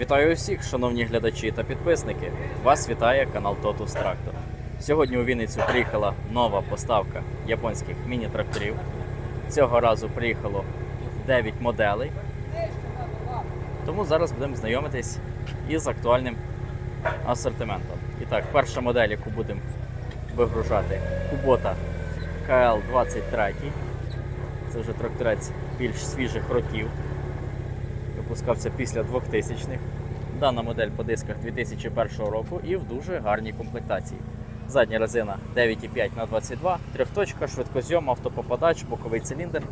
Вітаю усіх, шановні глядачі та підписники. Вас вітає канал Totus Tractor. Сьогодні у Вінницю приїхала нова поставка японських міні-тракторів. Цього разу приїхало 9 моделей. Тому зараз будемо знайомитись із актуальним асортиментом. І так, перша модель, яку будемо вигружати, Kubota KL23. Це вже тракторець більш свіжих років випускався після 2000-х. Дана модель по дисках 2001 року і в дуже гарній комплектації. Задня резина 9,5 на 22, трьохточка, швидкозйом, автопопадач, боковий циліндр,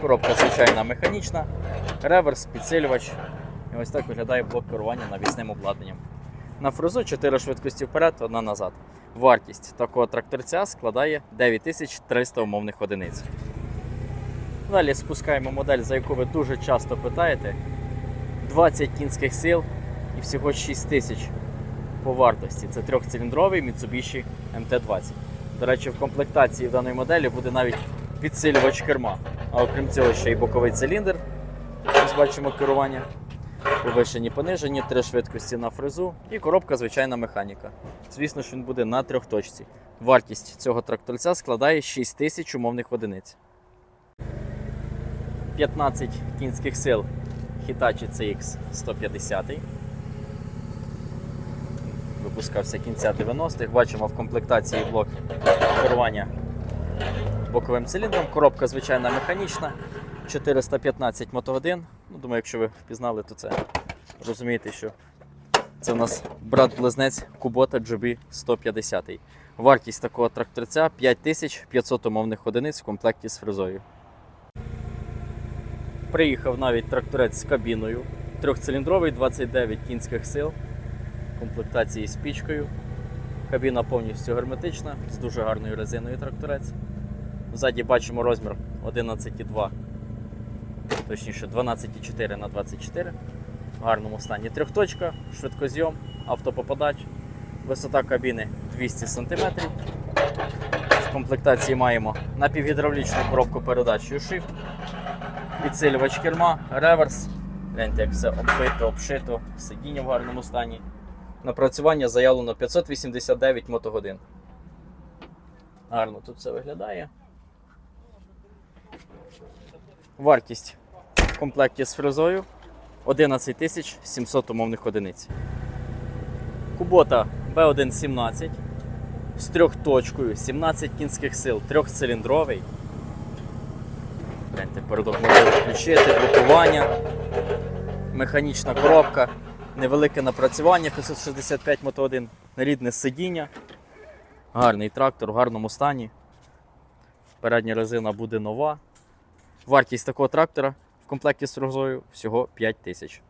коробка звичайна механічна, реверс, підсилювач. І ось так виглядає блок керування навісним обладнанням. На фрезу 4 швидкості вперед, одна назад. Вартість такого тракторця складає 9300 умовних одиниць. Далі спускаємо модель, за яку ви дуже часто питаєте. 20 кінських сил і всього 6 тисяч по вартості. Це трьохциліндровий Mitsubishi MT-20. До речі, в комплектації в даної моделі буде навіть підсилювач керма. А окрім цього, ще й боковий циліндр. Ось бачимо керування. Повишені, понижені, три швидкості на фрезу і коробка звичайна механіка. Звісно ж, він буде на трьохточці. Вартість цього тракторця складає 6 тисяч умовних одиниць. 15 кінських сил Hitachi CX 150. Випускався кінця 90-х. Бачимо в комплектації блок керування боковим циліндром. Коробка звичайна механічна. 415 мотогодин. Ну, думаю, якщо ви впізнали, то це розумієте, що це у нас брат-близнець Kubota GB 150. Вартість такого тракторця 5500 умовних одиниць в комплекті з фрезою. Приїхав навіть тракторець з кабіною. Трьохциліндровий 29 кінських сил, комплектації з пічкою. Кабіна повністю герметична, з дуже гарною резиною тракторець. Ззаді бачимо розмір 11,2, точніше 12,4 на 24 в гарному стані. Трьохточка, швидкозйом, автопопадач, висота кабіни 200 см. В комплектації маємо напівгідравлічну коробку передач Shift, підсилювач керма, реверс. Гляньте, як все оббито, обшито, сидіння в гарному стані. Напрацювання заявлено 589 мотогодин. Гарно тут все виглядає. Вартість в комплекті з фрезою 11 700 умовних одиниць. Кубота B117 з трьохточкою, 17 кінських сил, трьохциліндровий. Гляньте, передок можна включити, блокування, механічна коробка, невелике напрацювання 565 мотогодин, рідне сидіння, гарний трактор в гарному стані. Передня резина буде нова. Вартість такого трактора в комплекті з фрезою всього 5 тисяч.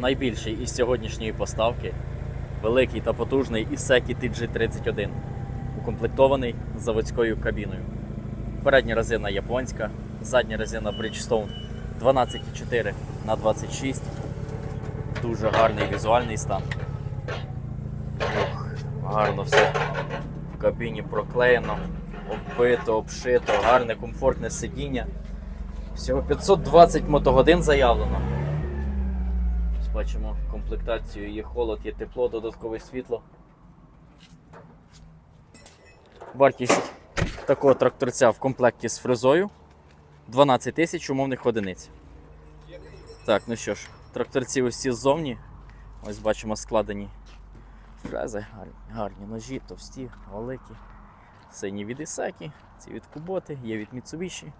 Найбільший із сьогоднішньої поставки великий та потужний Isseki TG31, укомплектований заводською кабіною. Передня резина японська, задня резина Bridgestone 12,4 на 26. Дуже гарний візуальний стан. Гарно все в кабіні проклеєно, оббито, обшито, гарне комфортне сидіння. Всього 520 мотогодин заявлено. Бачимо комплектацію, є холод, є тепло, додаткове світло. Вартість такого тракторця в комплекті з фрезою 12 тисяч умовних одиниць. Так, ну що ж, тракторці усі ззовні. Ось бачимо складені фрези, гарні, гарні ножі, товсті, великі. Сині від Ісекі, ці від Куботи, є від Mitsubishi.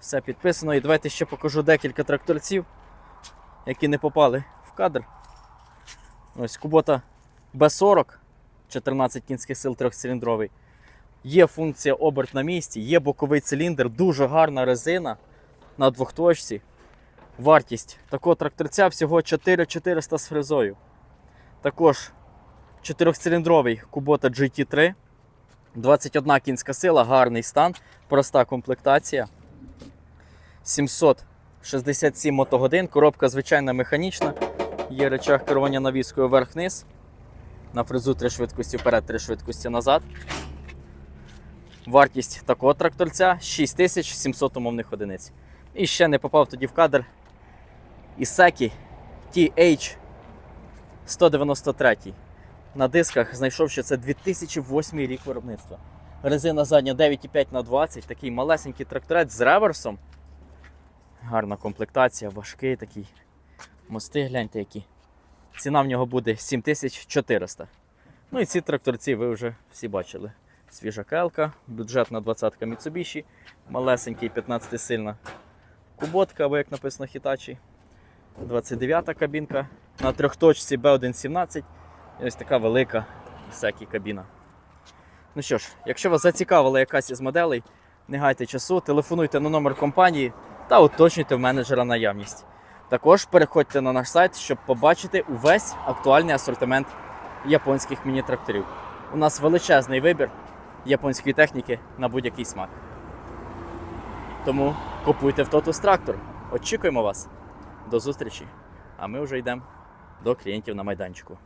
Все підписано. І давайте ще покажу декілька тракторців, які не попали в кадр. Ось Кубота B40, 14 кінських сил трьохциліндровий. Є функція оберт на місці, є боковий циліндр, дуже гарна резина на двохточці. Вартість такого тракторця всього 4400 з фрезою. Також 4-циліндровий Kubota GT3, 21 кінська сила, гарний стан, проста комплектація. 767 мотогодин, коробка звичайна механічна, є речах керування навіскою вверх-вниз. На фрезу 3 швидкості вперед, 3 швидкості назад. Вартість такого тракторця 6700 умовних одиниць. І ще не попав тоді в кадр Ісекі TH 193. На дисках знайшов, що це 2008 рік виробництва. Резина задня 9,5 на 20 такий малесенький тракторець з реверсом. Гарна комплектація, важкий такий. Мости, гляньте які. Ціна в нього буде 7400. Ну і ці тракторці ви вже всі бачили. Свіжа келка, бюджетна 20-ка Mitsubishi, малесенький 15-сильна куботка, або як написано Hitachi. 29-та кабінка на трьохточці B117. І ось така велика всякі кабіна. Ну що ж, якщо вас зацікавила якась із моделей, не гайте часу, телефонуйте на номер компанії та уточнюйте в менеджера наявність. Також переходьте на наш сайт, щоб побачити увесь актуальний асортимент японських міні-тракторів. У нас величезний вибір японської техніки на будь-який смак. Тому купуйте в Totus трактор. Очікуємо вас. До зустрічі. А ми вже йдемо до клієнтів на майданчику.